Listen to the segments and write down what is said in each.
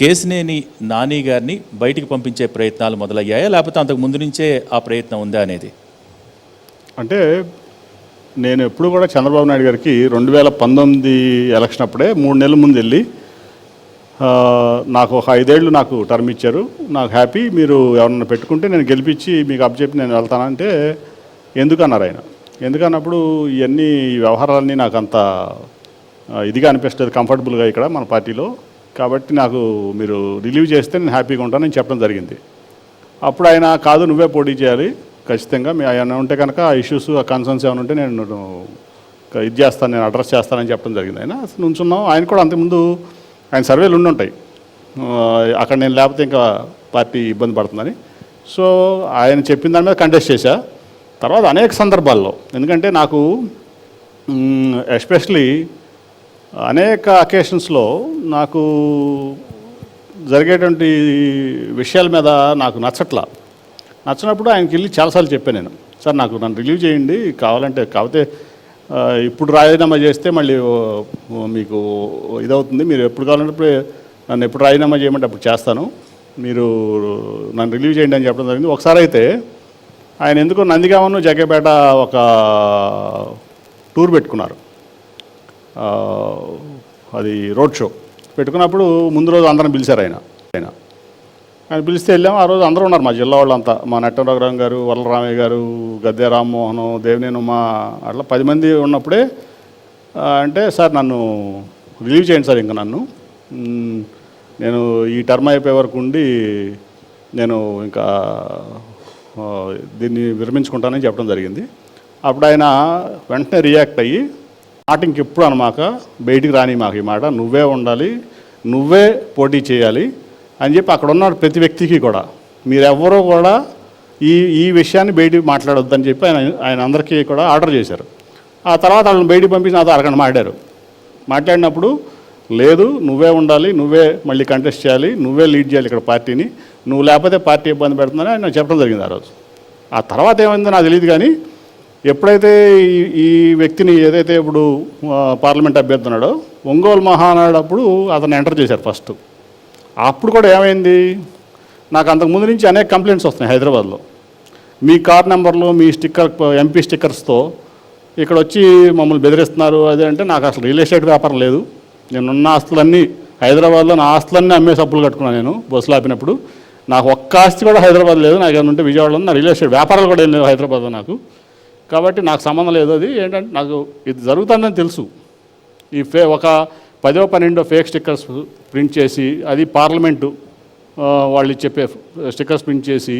కేసినేని నాని గారిని బయటికి పంపించే ప్రయత్నాలు మొదలయ్యాయా? లేకపోతే అంతకు ముందు నుంచే ఆ ప్రయత్నం ఉందా అనేది? అంటే నేను ఎప్పుడు కూడా చంద్రబాబు నాయుడు గారికి రెండు వేల పంతొమ్మిది ఎలక్షన్ అప్పుడే మూడు నెలల ముందు వెళ్ళి నాకు ఒక ఐదేళ్ళు నాకు టర్మ్ ఇచ్చారు. నాకు హ్యాపీ. మీరు ఎవరన్నా పెట్టుకుంటే నేను గెలిపించి మీకు అప్పచెప్పి నేను వెళ్తానంటే ఎందుకన్నారు ఆయన? ఎందుకన్నప్పుడు ఇవన్నీ వ్యవహారాలన్నీ నాకు అంత ఇదిగా అనిపిస్తుంది కంఫర్టబుల్గా ఇక్కడ మన పార్టీలో. కాబట్టి నాకు మీరు రిలీవ్ చేస్తే నేను హ్యాపీగా ఉంటానని చెప్పడం జరిగింది. అప్పుడు ఆయన కాదు నువ్వే పోటీ చేయాలి ఖచ్చితంగా మీ ఆయన ఉంటే కనుక ఆ ఇష్యూస్ ఆ కన్సర్న్స్ ఏమైనా ఉంటే నేను ఇది చేస్తాను నేను అడ్రస్ చేస్తానని చెప్పడం జరిగింది. ఆయన నుంచున్నాం. ఆయన కూడా అంతకుముందు ఆయన సర్వేలు ఉండుంటాయి అక్కడ నేను లేకపోతే ఇంకా పార్టీ ఇబ్బంది పడుతుందని. సో ఆయన చెప్పిన దాని మీద కంటెస్ట్ చేశా. తర్వాత అనేక సందర్భాల్లో. ఎందుకంటే నాకు ఎస్పెషలీ అనేక అకేషన్స్లో నాకు జరిగేటువంటి విషయాల మీద నాకు నచ్చట్లా. నచ్చినప్పుడు ఆయనకి వెళ్ళి చాలాసార్లు చెప్పాను నేను. సార్ నాకు నన్ను రిలీవ్ చేయండి కావాలంటే కాకపోతే ఇప్పుడు రాజీనామా చేస్తే మళ్ళీ మీకు ఇదవుతుంది. మీరు ఎప్పుడు కావాలంటే నన్ను ఎప్పుడు రాజీనామా చేయమంటే అప్పుడు చేస్తాను. మీరు నన్ను రిలీవ్ చేయండి అని చెప్పడం జరిగింది. ఒకసారి అయితే ఆయన ఎందుకో నందిగామను జగ్గపేట ఒక టూర్ పెట్టుకున్నారు. అది రోడ్ షో. పెట్టుకున్నప్పుడు ముందు రోజు అందరం పిలిచారు ఆయన. ఆయన ఆయన పిలిస్తే వెళ్ళాము. ఆ రోజు అందరూ ఉన్నారు మా జిల్లా వాళ్ళంతా. మా నట్టరాఘరామ్ గారు వరలరామయ్య గారు గద్దె రామ్మోహన్ దేవినేని మా అట్లా పది మంది ఉన్నప్పుడే అంటే సార్ నన్ను రిలీవ్ చేయండి సార్ ఇంకా నన్ను. నేను ఈ టర్మ్ అయిపోయే వరకు ఉండి నేను ఇంకా దీన్ని విరమించుకుంటానని చెప్పడం జరిగింది. అప్పుడు ఆయన వెంటనే రియాక్ట్ అయ్యి మాట ఇంకెప్పుడు అనమాక? బయటికి రాని మాకు ఈ మాట. నువ్వే ఉండాలి నువ్వే పోటీ చేయాలి అని చెప్పి అక్కడ ఉన్న ప్రతి వ్యక్తికి కూడా. మీరెవ్వరూ కూడా ఈ ఈ విషయాన్ని బయటికి మాట్లాడొద్దని చెప్పి ఆయన ఆయన అందరికీ కూడా ఆర్డర్ చేశారు. ఆ తర్వాత వాళ్ళని బయటికి పంపించి నాతో అరగంట మాట్లాడారు. మాట్లాడినప్పుడు లేదు నువ్వే ఉండాలి నువ్వే మళ్ళీ కంటెస్ట్ చేయాలి నువ్వే లీడ్ చేయాలి ఇక్కడ పార్టీని నువ్వు లేకపోతే పార్టీ ఇబ్బంది పెడుతుందని ఆయన చెప్పడం జరిగింది ఆ రోజు. ఆ తర్వాత ఏమైందో నాకు తెలియదు కానీ ఎప్పుడైతే ఈ ఈ వ్యక్తిని ఏదైతే ఇప్పుడు పార్లమెంట్ అభ్యర్థి ఉన్నాడో ఒంగోలు మహానాడు అప్పుడు అతను ఎంటర్ చేశారు ఫస్ట్. అప్పుడు కూడా ఏమైంది? నాకు అంతకు ముందు నుంచి అనేక కంప్లైంట్స్ వస్తున్నాయి హైదరాబాద్లో. మీ కార్ నెంబర్లు మీ స్టిక్కర్ ఎంపీ స్టిక్కర్స్తో ఇక్కడ వచ్చి మమ్మల్ని బెదిరిస్తున్నారు. అదే అంటే నాకు అసలు రియల్ ఎస్టేట్ వ్యాపారం లేదు. నేనున్న ఆస్తులన్నీ హైదరాబాద్లో నా ఆస్తులన్నీ అమ్మేసి అప్పులు కట్టుకున్నాను నేను బస్సులు ఆపినప్పుడు. నాకు ఒక్క ఆస్తి కూడా హైదరాబాద్ లేదు. నాకు ఏమంటే విజయవాడలో నా రియల్ ఎస్టేట్ వ్యాపారాలు కూడా ఏం లేవు హైదరాబాద్లో నాకు. కాబట్టి నాకు సంబంధం లేదు అది. ఏంటంటే నాకు ఇది జరుగుతుందని తెలుసు. ఈ ఫే ఒక పదో పన్నెండో ఫేక్ స్టిక్కర్స్ ప్రింట్ చేసి అది పార్లమెంటు వాళ్ళు చెప్పే స్టిక్కర్స్ ప్రింట్ చేసి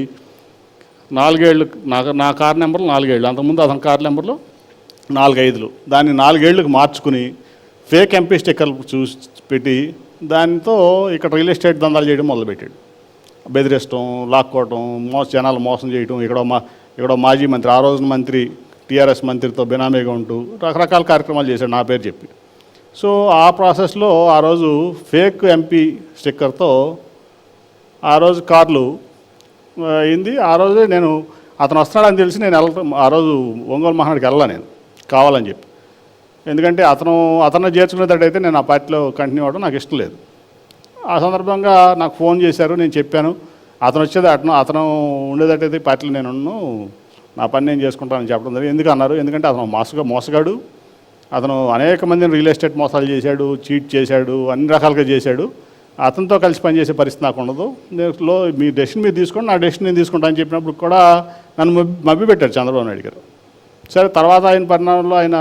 నాలుగేళ్ళు నా నా కార్ నెంబర్లు నాలుగేళ్ళు అంతకుముందు అతని కార్ నెంబర్లో నాలుగైదులు. దాన్ని నాలుగేళ్ళకు మార్చుకుని ఫేక్ ఎంపీ స్టిక్కర్లు చూసి పెట్టి దానితో ఇక్కడ రియల్ ఎస్టేట్ దందాలు చేయడం మొదలుపెట్టాడు. బెదిరించడం లాక్కోవటం మోస జనాలు మోసం చేయటం ఇక్కడ మా ఇక్కడ మాజీ మంత్రి ఆ రోజున మంత్రి టీఆర్ఎస్ మంత్రితో బినామీగా ఉంటూ రకరకాల కార్యక్రమాలు చేశాడు నా పేరు చెప్పి. సో ఆ ప్రాసెస్లో ఆ రోజు ఫేక్ ఎంపీ స్టిక్కర్తో ఆ రోజు కార్లు అయింది ఆ రోజే నేను అతను వస్తున్నాడని తెలిసి నేను వెళ్ళ ఆ రోజు ఒంగోలు మహానాడికి వెళ్ళా నేను కావాలని చెప్పి. ఎందుకంటే అతను అతను చేర్చుకునేటట్టయితే నేను ఆ పార్టీలో కంటిన్యూ అవ్వడం నాకు ఇష్టం లేదు. ఆ సందర్భంగా నాకు ఫోన్ చేశారు నేను చెప్పాను. అతను వచ్చేది అతను అతను ఉండేటట్టయితే పార్టీలో నేను నా పని నేను చేసుకుంటానని చెప్పడం జరిగింది. ఎందుకు అన్నారు? ఎందుకంటే అతను మోసగా మోసగాడు. అతను అనేక మందిని రియల్ ఎస్టేట్ మోసాలు చేశాడు చీట్ చేశాడు అన్ని రకాలుగా చేశాడు. అతనితో కలిసి పనిచేసే పరిస్థితి నాకు ఉండదు. లో మీ డెసిషన్ మీరు తీసుకోండి నా డెసిషన్ నేను తీసుకుంటాను చెప్పినప్పుడు కూడా నన్ను మబ్బి పెట్టారు చంద్రబాబు నాయుడు గారు. సరే తర్వాత ఆయన పరిణామంలో ఆయన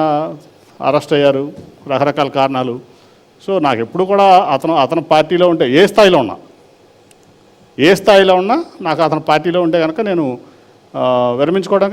అరెస్ట్ అయ్యారు రకరకాల కారణాలు. సో నాకు ఎప్పుడు కూడా అతను అతను పార్టీలో ఉంటే ఏ స్థాయిలో ఉన్నా ఏ స్థాయిలో ఉన్నా నాకు అతని పార్టీలో ఉంటే కనుక నేను విరమించుకోవడానికి